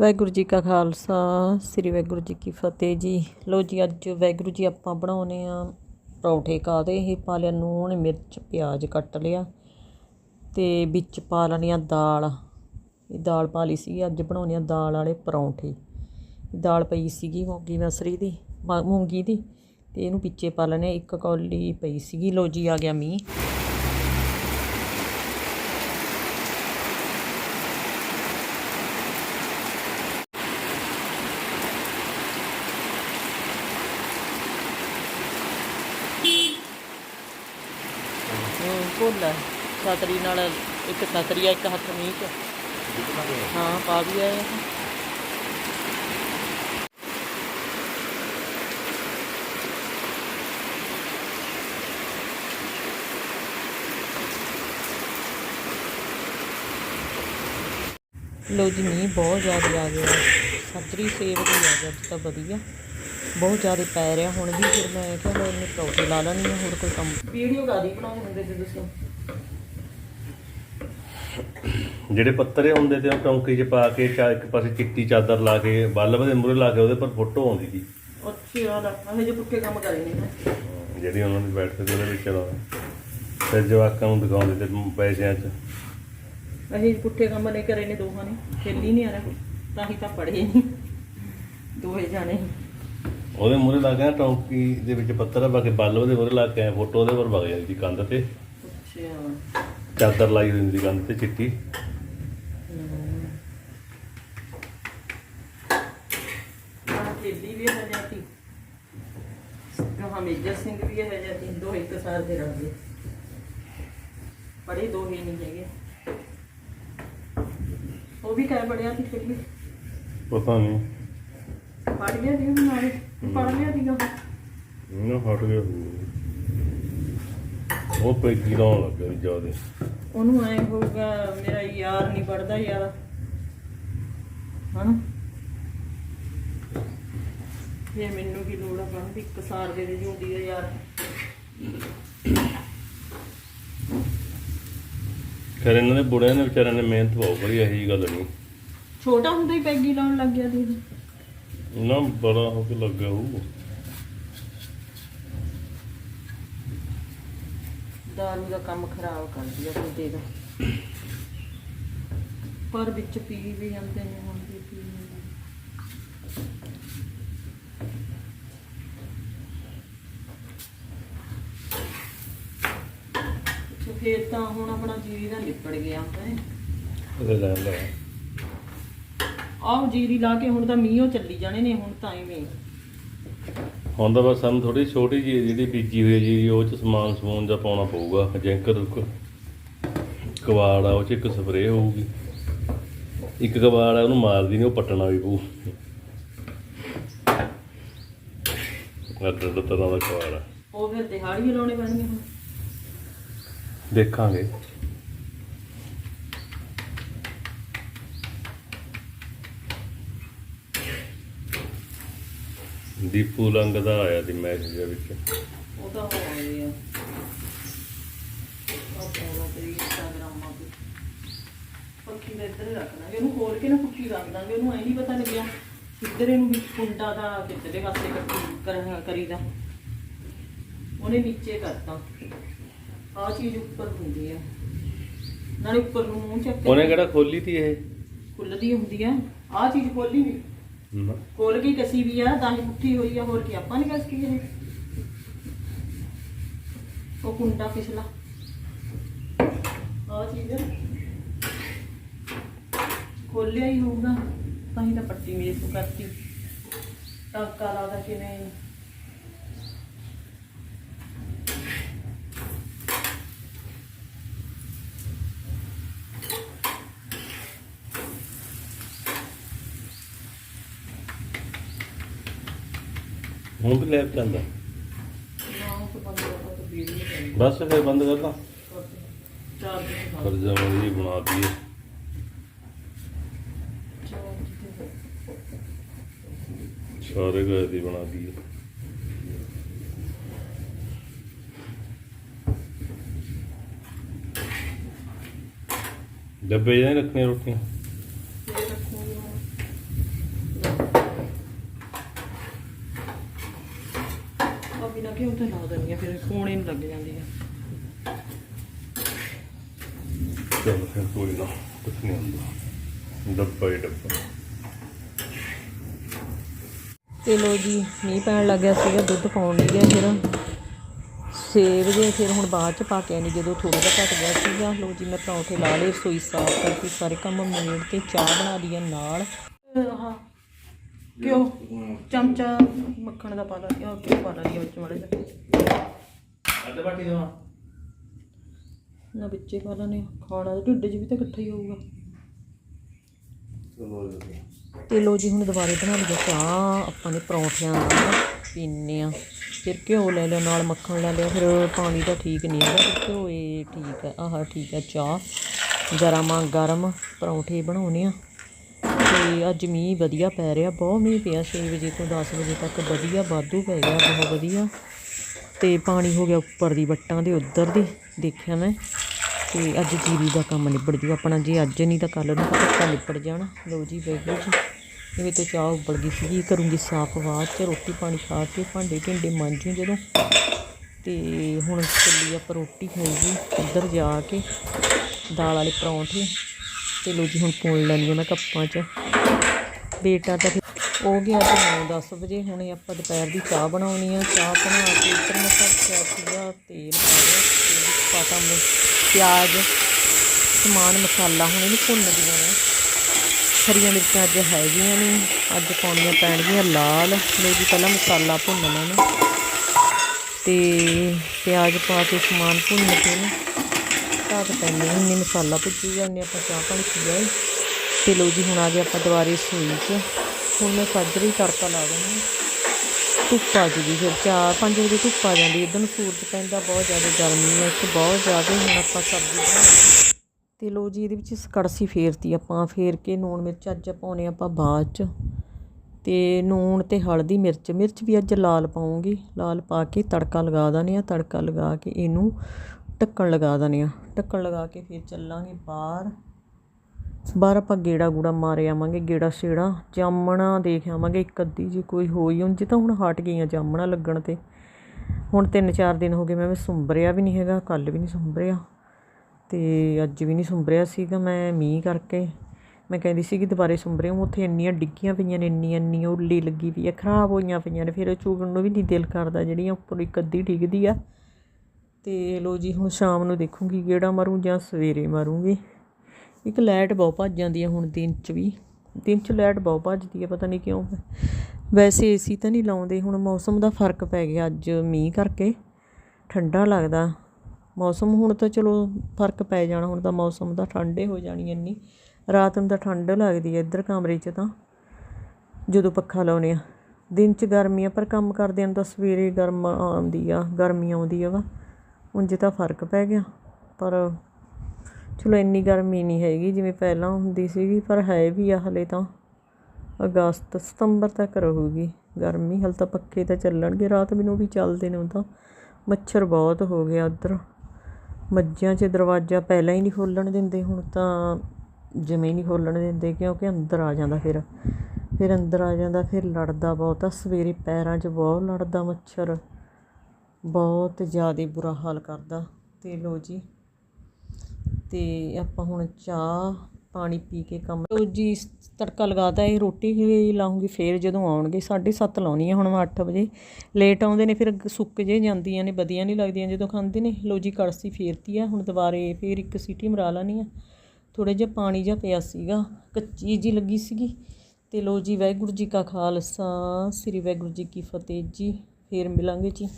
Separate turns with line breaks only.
ਵਾਹਿਗੁਰੂ ਜੀ ਕਾ ਖਾਲਸਾ, ਸ੍ਰੀ ਵਾਹਿਗੁਰੂ ਜੀ ਕੀ ਫਤਿਹ ਜੀ। ਲੋ ਜੀ, ਅੱਜ ਵਾਹਿਗੁਰੂ ਜੀ ਆਪਾਂ ਬਣਾਉਨੇ ਆ ਪਰੌਂਠੇ ਕਾਦੇ ਇਹ ਪਾ ਲਿਆ ਨੂਣ, ਮਿਰਚ, ਪਿਆਜ਼ ਕੱਟ ਲਿਆ ਤੇ ਵਿੱਚ ਪਾ ਲੈਣੀ ਆ ਦਾਲ। ਇਹ ਦਾਲ ਪਾ ਲਈ ਸੀ, ਅੱਜ ਬਣਾਉਨੇ ਆ ਦਾਲ ਵਾਲੇ ਪਰੌਂਠੇ। ਦਾਲ ਪਈ ਸੀਗੀ ਮੂੰਗੀ ਮਸਰੀ ਦੀ, ਮ- ਮੂੰਗੀ ਦੀ ਤੇ ਇਹਨੂੰ ਵਿੱਚੇ ਪਾ ਲੈਣੇ ਇੱਕ ਕੌਲੀ ਪਈ ਸੀਗੀ। ਲੋ ਜੀ, ਆ ਗਿਆ ਮੀਂਹ। ਭੁੱਲ ਹੈ। ਛਤਰੀ ਨਾਲ ਇੱਕ ਛਤਰੀ ਆ, ਇੱਕ ਹੱਥ ਮੀਂਹ ਚ। ਹਾਂ, ਪਾ ਵੀ ਆਏ ਲੋ ਜੀ, ਮੀਂਹ ਬਹੁਤ ਜ਼ਿਆਦਾ ਆ ਗਿਆ। ਛਤਰੀ ਸੇਵ ਦੀ ਆ ਗਿਆ ਤਾਂ ਵਧੀਆ। ਬਹੁਤ ਜ਼ਿਆਦਾ ਪੈ ਰਿਹਾ। ਹੁਣ ਵੀ ਫਿਰ ਮੈਂ ਕਿਹਾ ਮੈਂ ਇਹਨੂੰ ਪਰੌਂਠੇ ਲਾ ਲੈਣੀ ਆ ਹੋਰ ਕੋਈ ਕੰਮ। ਵੀਡੀਓ ਕਾਦੀ ਬਣਾਉਂਦੇ ਹੁੰਦੇ ਤੇ ਦੱਸੋ
ਜਿਹੜੇ ਪੱਤਰੇ ਹੁੰਦੇ ਤੇ ਉਹ ਟੌਂਕੀ 'ਚ ਪਾ ਕੇ ਚਾ ਇੱਕ ਪਾਸੇ ਚਿੱਟੀ ਚਾਦਰ ਲਾ ਕੇ ਬੱਲਬ ਦੇ ਮੂਹਰੇ ਲਾ ਕੇ ਉਹਦੇ ਪਰ ਫੋਟੋ ਆਉਂਦੀ ਸੀ।
ਅੱਛਾ ਦਾ ਇਹ ਜੇ ਪੁੱਠੇ ਕੰਮ ਕਰੇ ਨਹੀਂ ਮੈਂ
ਜਿਹੜੀ ਉਹਨਾਂ ਦੀ ਬੈਠ ਕੇ ਉਹਦੇ ਵਿੱਚ ਲਾਉਂਦੇ ਫਿਰ ਜਵਾਕਾਂ ਨੂੰ ਦਿਖਾਉਂਦੇ ਤੇ ਪੈਸਿਆਂ 'ਚ।
ਇਹ ਪੁੱਠੇ ਕੰਮ ਨਹੀਂ ਕਰੇ ਨੇ ਦੋਹਾਂ ਨੇ। ਖੇਲੀ ਨਹੀਂ ਆ ਰਿਹਾ ਤਾਂ ਹੀ ਤਾਂ ਪੜੇ ਨਹੀਂ ਦੋਹੇ ਜਾਣੇ।
ਉਹਦੇ ਮੂਹਰੇ ਲਾ ਕੇ ਨਾ ਟੌਂਕੀ ਦੇ ਵਿੱਚ ਪੱਤਰ ਪਾ ਕੇ ਬੱਲਬ ਦੇ ਮੂਹਰੇ ਲਾ ਕੇ ਐਂ ਫੋਟੋ ਉਹਦੇ ਪਰ ਵਗ ਜਾਂਦੀ ਸੀ ਕੰਧ ਤੇ।
ਅੱਛਾ।
ਚਾਦਰ ਲਾਈ ਹੋਈ ਹੁੰਦੀ ਸੀ ਕੰਧ ਤੇ ਚਿੱਟੀ।
ਵੀ ਹੈ ਜਾਂਦੀ ਕਹਾ ਮੇਜਰ ਸਿੰਘ ਵੀ ਹੈ ਜਾਂਦੀ ਦੋ ਇੱਕ ਸਾਲ ਦੇ ਰਹਿੰਦੇ ਪੜੇ ਦੋ ਹੀ ਨਹੀਂ ਹੈਗੇ। ਉਹ ਵੀ ਕਹਿ ਪੜਿਆ ਸੀ ਫਿਰ ਵੀ
ਪਤਾ ਨਹੀਂ।
ਪੜ ਗਿਆ ਜੀ ਉਹ ਨਾਲੇ ਪੜ ਲਿਆ ਸੀਗਾ? ਉਹ।
ਨਾ ਹਟ ਗਿਆ ਹੋਊ। ਉਹ ਪੈਗੀ ਲਾਉਣ ਲੱਗਾ ਵੀ ਜਿਆਦੇ।
ਉਹਨੂੰ ਐ ਹੋਊਗਾ ਮੇਰਾ ਯਾਰ ਨਹੀਂ ਪੜਦਾ ਯਾਰ। ਹਨਾ? ਇਹ ਮੈਨੂੰ ਕੀ ਲੋੜ ਆ ਪੜਨ ਦੀ? ਇੱਕ ਸਾਲ ਦੇ ਦੇ ਜੂਦੀ ਆ ਯਾਰ।
ਖੈਰ ਇਹਨਾਂ ਦੇ ਬੁੜਿਆਂ ਨੇ ਵਿਚਾਰਿਆਂ ਨੇ ਮਿਹਨਤ ਬਹੁਤ ਕਰੀ ਇਹੋ ਗੱਲ ਨਹੀਂ।
ਛੋਟਾ ਹੁੰਦਾ ਹੀ ਪੈਗੀ ਲਾਉਣ ਲੱਗ ਗਿਆ ਦੀਦੀ
ਨਾ ਬੜਾ ਹੋ ਕੇ ਲੱਗਾ ਹੋਊ।
ਦਾਰੂ ਦਾ ਕੰਮ ਖਰਾਬ ਕਰਦੀ ਆ ਬੰਦੇ ਦਾ। ਪਰ ਵਿੱਚ ਪੀ ਵੀ ਜਾਂਦੇ ਨੇ ਹੁਣ ਵੀ ਪੀ। ਅੱਛਾ, ਫੇਰ ਤਾਂ ਹੁਣ ਆਪਣਾ ਜੀਰੀ ਦਾ ਨਿਪੜ ਗਿਆ ਹੈ।
ਉਹਦੇ ਲੈ ਲੈ।
ਆਹ ਜੀਰੀ ਲਾ ਕੇ ਹੁਣ ਤਾਂ ਮੀਂਹੋਂ ਚੱਲੀ ਜਾਣੇ ਨੇ ਹੁਣ ਤਾਂ ਐਵੇਂ।
ਹੁਣ ਤਾਂ ਬਸ ਸਾਨੂੰ ਥੋੜੀ ਛੋਟੀ ਜਿਹੀ ਜਿਹੜੀ ਬੀਜੀ ਹੋਈ ਜੀ ਉਹ ਚ ਸਮਾਨ ਸਮੂਨ ਦਾ ਪਾਉਣਾ ਪਊਗਾ ਜੈਂਕਰ ਕਵਾੜ ਆ ਉਹ ਚ ਇੱਕ ਸਪਰੇਅ ਹੋਊਗੀ। ਇੱਕ ਕਵਾੜ ਆ ਉਹਨੂੰ ਮਾਰਦੀ ਨਹੀਂ ਉਹ ਪੱਟਣਾ ਵੀ ਪਊ। ਅੱਡ ਅੱਡ ਤਰ੍ਹਾਂ ਦਾ ਕਵਾੜ ਆ।
ਉਹ ਫਿਰ ਦਿਹਾੜੀ ਲਾਉਣੇ ਪੈਣਗੇ ਹੁਣ।
ਦੇਖਾਂਗੇ। ਦੀਪੂ ਲੰਗ ਦਾ ਆਇਆ ਦੀ ਮੈਸੇਜ ਵਿੱਚ।
ਉਹ ਤਾਂ ਹੋ ਗਏ ਆ। ਉਹ ਪੋਲਾ ਤੇ ਇੰਸਟਾਗ੍ਰਾਮਾਂ ਤੇ ਪੱਖੀ ਦਾ ਇੱਧਰ ਰੱਖਣਾ ਇਹਨੂੰ ਖੋਲ ਕੇ ਨਾ ਪੁੱਠੀ ਰੱਖ ਦਾਂਗੇ ਉਹਨੂੰ ਐ ਨਹੀਂ ਪਤਾ ਲੱਗਿਆ ਕਿੱਧਰ ਇਹਨੂੰ ਵਿੱਚ ਕੁੰਡਾ ਦਾ ਕਿੱਧਰੇ ਪਾਸੇ ਕੱਟੀ ਕਰ ਕਰੀਦਾ। ਉਹਨੇ ਨੀਚੇ ਕਰਤਾ। ਆਹ ਚੀਜ਼ ਉੱਪਰ ਹੁੰਦੀ ਆ। ਨਾਲੇ ਉੱਪਰ ਨੂੰ ਮੂੰਹ ਚੱਕ
ਉਹਨੇ ਕਿਹੜਾ ਖੋਲੀ ਤੀ ਇਹ?
ਖੁੱਲਦੀ ਹੁੰਦੀ ਆ। ਆਹ ਚੀਜ਼ ਖੋਲੀ
ਨਾ।
ਖੋਲ ਕਸੀ ਵੀ ਆ, ਤਾਂ ਹੀ ਪੁੱਠੀ ਹੋਈ ਆ, ਹੋਰ ਕੀ ਆਪਾਂ ਨਹੀਂ ਕਸ ਕੀ ਇਹ। ਉਹ ਕੁੰਡਾ ਪਿਛਲਾ। ਆ ਚੀਜ਼ ਖੋਲਿਆ ਹੀ ਹੋਊਗਾ, ਤਾਂ ਹੀ ਤਾਂ ਪੱਟੀ ਮੇਰੇ ਤੋਂ ਕਰਤੀ। ਟਾਕਾ ਲਾਦਾ ਕਿਵੇਂ?
ਹੁਣ ਵੀ ਲੈਬ ਚੱਲਦਾ
ਨਾ
ਬਸ ਫਿਰ ਬੰਦ ਕਰ ਦਾਂ ਕਰਜ਼ਾ ਵਾਲੀ ਬਣਾ ਦਈਏ। ਸਾਰੇ ਘਰ ਦੀ ਬਣਾ ਦਈਏ। ਡੱਬੇ ਜਾਂ ਰੱਖਣੇ ਰੋਟੀਆਂ
ਇਹ ਰੱਖੂਗੀ ਹੁਣ ਬਿਨਾਂ ਘਿਓ ਤੇ ਲਾ ਦਿੰਦੀ ਆ ਫਿਰ ਕੋਣੇ ਨੂੰ ਲੱਗ ਜਾਂਦੀ ਆ।
ਚਲ ਫਿਰ ਕੋਈ ਨਾ ਕੁਛ ਨਹੀਂ ਹੁੰਦਾ। ਡੱਬਾ ਹੀ ਡੱਬਾ।
ਤੇ ਲੋ ਜੀ ਮੀਂਹ ਪੈਣ ਲੱਗਿਆ ਸੀਗਾ ਦੁੱਧ ਪਾਉਣ ਨਹੀਂ ਗਿਆ ਫਿਰ। 6 ਵਜੇ ਫਿਰ ਹੁਣ ਬਾਅਦ ਚ ਪਾ ਕੇ ਆਣੀ ਜਦੋਂ ਥੋੜਾ ਜਿਹਾ ਘਟ ਗਿਆ ਸੀਗਾ। ਲੋ ਜੀ ਮੈਂ ਪਰੌਂਠੇ ਲਾ ਲਏ ਸੋਈ ਸਾਫ਼ ਕਰਕੇ ਸਾਰੇ ਕੰਮ ਮੇੜ ਤੇ ਚਾਹ ਬਣਾ ਲਈ ਆ ਨਾਲ। ਹਾਂ ਕਿਉਂ? ਚਮਚਾ ਮੱਖਣ ਦਾ ਪਾ ਲਾ ਉਹ ਕਿਉਂ ਪਾ ਲਾ ਵਿੱਚ ਮਾੜੇ ਜਿਹਾ।
ਅੱਧ ਬਾਟੀ ਦਵਾ?
ਨਾ ਵਿੱਚੇ ਪਾ ਲਾਨੇ ਖਾਣਾ ਤਾਂ ਢਿੱਡ 'ਚ ਵੀ ਤਾਂ ਇਕੱਠਾ ਹੀ ਹੋਊਗਾ। ਤੇ ਲੋ ਜੀ ਹੁਣ ਦੁਬਾਰੇ ਬਣਾ ਲਈਏ ਚਾਹ। ਆਪਾਂ ਨੇ ਪਰੌਂਠਿਆਂ ਨਾਲ ਪੀਨੇ ਆ। ਫਿਰ ਘਿਓ ਲੈ ਲਿਆ ਨਾਲ ਮੱਖਣ ਲੈ ਲਿਆ ਫਿਰ ਪਾਣੀ ਤਾਂ ਠੀਕ ਨਹੀਂ ਹੈਗਾ। ਪਰ ਘਿਓ ਇਹ ਠੀਕ ਹੈ ਆਹ ਠੀਕ ਹੈ ਚਾਹ। ਗਰਮਾ ਗਰਮ ਪਰੌਂਠੇ ਬਣਾਉਣੇ ਆ। ਤੇ ਅੱਜ ਮੀਂਹ ਵਧੀਆ ਪੈ ਰਿਹਾ, ਬਹੁਤ ਮੀਂਹ ਪਿਆ 6 ਵਜੇ ਤੋਂ 10 ਵਜੇ ਤੱਕ, ਵਧੀਆ ਵਾਧੂ ਪੈ ਗਿਆ, ਬਹੁਤ ਵਧੀਆ। ਤੇ ਪਾਣੀ ਹੋ ਗਿਆ ਉੱਪਰ ਦੀ ਵੱਟਾਂ ਦੇ, ਉੱਧਰ ਦੀ, ਦੇਖਿਆ ਮੈਂ। ਤੇ ਅੱਜ ਜੀਰੀ ਦਾ ਕੰਮ ਨਿਬੜ ਜੂ, ਆਪਣਾ ਜੇ ਅੱਜ ਨਹੀਂ ਤਾਂ ਕੱਲ ਨੂੰ ਤਾਂ ਪੱਕਾ ਨਿਬੜ ਜਾਣਾ। ਲੋ ਜੀ ਬੈਠੋ ਜੀ। ਜਿਵੇਂ ਤੋਂ ਚਾਹ ਉੱਬਲ ਗਈ ਸੀਗੀ ਕਰੂੰਗੀ ਸਾਫ਼ ਬਾਅਦ ਚ ਰੋਟੀ ਪਾਣੀ ਖਾ ਕੇ ਭਾਂਡੇ ਢਿੰਡੇ ਮਾਂਜੂ ਜਦੋਂ। ਤੇ ਹੁਣ ਚੱਲੀ ਆਪਾਂ ਰੋਟੀ ਖਾਈਗੀ ਉੱਧਰ ਜਾ ਕੇ ਦਾਲ ਵਾਲੇ ਪਰੌਂਠੇ। ਤੇ ਲੋ ਜੀ, ਹੁਣ ਪੂਣ ਲੈਣੀ ਆ ਮੈਂ ਕੱਪਾਂ 'ਚ। ਬੇਟਾ ਤਾਂ ਉਹ ਗਿਆ ਤੇ 9-10 ਵਜੇ, ਹੁਣੇ ਆਪਾਂ ਦੁਪਹਿਰ ਦੀ ਚਾਹ ਬਣਾਉਣੀ ਆ। ਚਾਹ ਬਣਾ ਕੇ ਉੱਪਰ ਮੈਂ ਘਰ ਸੀਗਾ ਤੇਲ ਪਾ ਲਿਆ ਪਾਤਾ ਮੈਂ ਪਿਆਜ਼, ਸਮਾਨ, ਮਸਾਲਾ, ਹੁਣ ਇਹਨੂੰ ਭੁੰਨ ਦੀਆਂ ਨੇ ਹਰੀਆਂ ਮਿਰਚਾਂ ਅੱਜ ਹੈਗੀਆਂ ਨੇ, ਅੱਜ ਪਾਉਣੀਆਂ ਪੈਣਗੀਆਂ ਲਾਲ। ਲੋ ਜੀ, ਪਹਿਲਾਂ ਮਸਾਲਾ ਭੁੰਨ ਲੈਣਾ ਤੇ ਪਿਆਜ਼ ਪਾ ਕੇ ਸਮਾਨ ਭੁੰਨ ਕੇ ਨਾ ਤਾਂ ਪੈਣੇ ਇੰਨੇ ਮਸਾਲਾ ਭੁੱਜੂਗਾ ਇੰਨੇ ਆਪਾਂ ਚਾਹ ਪਾਣੀ ਪੀ ਜਾਏ ਤੇ ਲੋ ਜੀ, ਹੁਣ ਆ ਗਏ ਆਪਾਂ ਦੁਬਾਰੇ ਸੂਈ 'ਚ। ਹੁਣ ਮੈਂ ਸਾਜਰੀ ਤੜਕਾ ਲਾ ਦੇਣਾ ਧੁੱਪ ਆ ਜੂਗੀ ਫਿਰ, ਚਾਰ ਪੰਜ ਵਜੇ ਧੁੱਪ ਆ ਜਾਂਦੀ, ਇੱਧਰ ਸੂਰਜ ਪੈਂਦਾ, ਬਹੁਤ ਜ਼ਿਆਦਾ ਗਰਮੀ ਹੈ ਇੱਥੇ, ਬਹੁਤ ਜ਼ਿਆਦਾ। ਹੁਣ ਆਪਾਂ ਸਬਜ਼ੀ ਬਣਾਉਣੀ ਤੇ ਲੋ ਜੀ, ਇਹਦੇ ਵਿੱਚ ਕੜਸੀ ਫੇਰਤੀ ਆਪਾਂ, ਫੇਰ ਕੇ ਨੂਣ ਮਿਰਚ ਅੱਜ ਪਾਉਣੇ ਆਪਾਂ ਬਾਅਦ ਚ। ਤੇ ਨੂਣ ਤੇ ਹਲਦੀ ਮਿਰਚ ਮਿਰਚ ਵੀ ਅੱਜ ਲਾਲ ਪਾਉਂਗੀ। ਲਾਲ ਪਾ ਕੇ ਤੜਕਾ ਲਗਾ ਦਾਨੇ ਆ ਤੜਕਾ ਲਗਾ ਕੇ ਇਹਨੂੰ ਢੱਕਣ ਲਗਾ ਦਾਨੇ ਆ। ਢੱਕਣ ਲਗਾ ਕੇ ਫਿਰ ਚੱਲਾਂਗੇ ਬਾਹਰ। ਬਾਹਰ ਆਪਾਂ ਗੇੜਾ ਗੂੜਾ ਮਾਰੇ ਆਵਾਂਗੇ, ਗੇੜਾ ਛੇੜਾ ਜਾਮਣਾ ਦੇਖ ਆਵਾਂਗੇ, ਇੱਕ ਅੱਧੀ ਜੇ ਕੋਈ ਹੋਈ ਉਂਝ ਤਾਂ ਹੁਣ ਹਟ ਗਈਆਂ ਜਾਮਣਾ ਲੱਗਣ ਤੇ। ਹੁਣ ਤਿੰਨ ਚਾਰ ਦਿਨ ਹੋ ਗਏ ਮੈਂ ਸੁੰਬਰਿਆ ਵੀ ਨਹੀਂ ਹੈਗਾ ਕੱਲ ਵੀ ਨਹੀਂ ਸੁੰਬਰਿਆ। ਤੇ ਅੱਜ ਵੀ ਨਹੀਂ ਸੁੰਬਰਿਆ ਸੀਗਾ ਮੈਂ ਮੀਂਹ ਕਰਕੇ। ਮੈਂ ਕਹਿੰਦੀ ਸੀ ਕਿ ਦੁਬਾਰੇ ਸੁੰਬਰੇ ਉੱਥੇ ਇੰਨੀਆਂ ਡਿੱਗੀਆਂ ਪਈਆਂ ਨੇ, ਇੰਨੀਆਂ ਇੰਨੀ ਉੱਲੀ ਲੱਗੀ ਪਈ ਆ, ਖਰਾਬ ਹੋਈਆਂ ਪਈਆਂ ਨੇ। ਫਿਰ ਉਹ ਚੂਗਣ ਨੂੰ ਵੀ ਨਹੀਂ ਦਿਲ ਕਰਦਾ, ਜਿਹੜੀਆਂ ਉੱਪਰ ਇੱਕ ਅੱਧੀ ਡਿੱਗਦੀ ਆ। ਅਤੇ ਲਓ ਜੀ, ਹੁਣ ਸ਼ਾਮ ਨੂੰ ਦੇਖੂੰਗੀ ਗੇੜਾ ਮਾਰੂ ਜਾਂ ਸਵੇਰੇ ਮਾਰੂੰਗੀ। ਇੱਕ ਲਾਈਟ ਬਹੁਤ ਭੱਜ ਜਾਂਦੀ ਹੈ ਹੁਣ ਦਿਨ 'ਚ ਵੀ। ਦਿਨ 'ਚ ਲਾਈਟ ਬਹੁਤ ਭੱਜਦੀ ਹੈ ਪਤਾ ਨਹੀਂ ਕਿਉਂ। ਵੈਸੇ ਏਸੀ ਤਾਂ ਨਹੀਂ ਲਾਉਂਦੇ, ਹੁਣ ਮੌਸਮ ਦਾ ਫ਼ਰਕ ਪੈ ਗਿਆ ਅੱਜ ਮੀਂਹ ਕਰਕੇ। ਠੰਡਾ ਲੱਗਦਾ। ਮੌਸਮ ਹੁਣ ਤਾਂ ਚਲੋ ਫ਼ਰਕ ਪੈ ਜਾਣਾ, ਹੁਣ ਤਾਂ ਮੌਸਮ ਦਾ ਠੰਡੇ ਹੋ ਜਾਣੀ ਇੰਨੀ। ਰਾਤ ਨੂੰ ਤਾਂ ਠੰਡ ਲੱਗਦੀ ਹੈ ਇੱਧਰ ਕਮਰੇ 'ਚ ਤਾਂ, ਜਦੋਂ ਪੱਖਾ ਲਾਉਨੇ ਆ। ਦਿਨ 'ਚ ਗਰਮੀ ਆ, ਪਰ ਕੰਮ ਕਰਦਿਆਂ ਨੂੰ ਤਾਂ ਸਵੇਰੇ ਗਰਮ ਆਉਂਦੀ ਆ, ਗਰਮੀ ਆਉਂਦੀ ਆ ਵਾ। ਉਂਝ ਤਾਂ ਫ਼ਰਕ ਪੈ ਗਿਆ। ਪਰ ਚਲੋ ਇੰਨੀ ਗਰਮੀ ਨਹੀਂ ਹੈਗੀ ਜਿਵੇਂ ਪਹਿਲਾਂ ਹੁੰਦੀ ਸੀਗੀ, ਪਰ ਹੈ ਵੀ ਆ ਹਲੇ ਤਾਂ। ਅਗਸਤ, ਸਤੰਬਰ ਤੱਕ ਰਹੂਗੀ ਗਰਮੀ। ਹਲ ਤਾਂ ਪੱਕੇ ਤਾਂ ਚੱਲਣਗੇ। ਰਾਤ ਮੈਨੂੰ ਵੀ ਚੱਲਦੇ ਨੇ ਉਹ ਤਾਂ। ਮੱਛਰ ਬਹੁਤ ਹੋ ਗਿਆ ਉੱਧਰ। ਮੱਝਾਂ 'ਚ ਦਰਵਾਜ਼ਾ ਪਹਿਲਾਂ ਹੀ ਨਹੀਂ ਖੋਲਣ ਦਿੰਦੇ, ਹੁਣ ਤਾਂ ਜਿਵੇਂ ਨਹੀਂ ਖੋਲਣ ਦਿੰਦੇ ਕਿਉਂਕਿ ਅੰਦਰ ਆ ਜਾਂਦਾ ਫਿਰ। ਫਿਰ ਅੰਦਰ ਆ ਜਾਂਦਾ, ਫਿਰ ਲੜਦਾ ਬਹੁਤ ਆ। ਸਵੇਰੇ ਪੈਰਾਂ 'ਚ ਬਹੁਤ ਲੜਦਾ ਮੱਛਰ। ਬਹੁਤ ਜ਼ਿਆਦਾ ਬੁਰਾ ਹਾਲ ਕਰਦਾ। ਅਤੇ ਲੋ ਜੀ। ਅਤੇ ਆਪਾਂ ਹੁਣ ਚਾਹ, ਪਾਣੀ ਪੀ ਕੇ ਕੰਮ ਲੋ ਜੀ। ਤੜਕਾ ਲਗਾਤਾ, ਇਹ ਰੋਟੀ ਹੀ ਲਾਉਂਗੀ, ਫੇਰ ਜਦੋਂ ਆਉਣਗੇ। 7:30 ਲਾਉਣੀ ਆ ਹੁਣ ਮੈਂ 8 ਵਜੇ। ਲੇਟ ਆਉਂਦੇ ਨੇ, ਫਿਰ ਸੁੱਕ ਜੇ ਜਾਂਦੀਆਂ ਨੇ, ਵਧੀਆ ਨਹੀਂ ਲੱਗਦੀਆਂ ਜਦੋਂ ਖਾਂਦੇ ਨੇ। ਲੋ ਜੀ, ਕੜਸੀ ਫੇਰਤੀ ਆ। ਹੁਣ ਦੁਬਾਰੇ ਫੇਰ ਇੱਕ ਸੀਟੀ ਮਰਾ ਲੈਣੀ ਆ। ਥੋੜਾ ਜਿਹਾ ਪਾਣੀ ਜਿਹਾ ਪਿਆ ਸੀਗਾ। ਕੱਚੀ ਜੀ ਲੱਗੀ ਸੀਗੀ। ਤੇ ਲੋ ਜੀ, ਵਾਹਿਗੁਰੂ ਜੀ ਕਾ ਖਾਲਸਾ, ਸ੍ਰੀ ਵਾਹਿਗੁਰੂ ਜੀ ਕੀ ਫਤਿਹ ਜੀ। ਫਿਰ ਮਿਲਾਂਗੇ ਜੀ।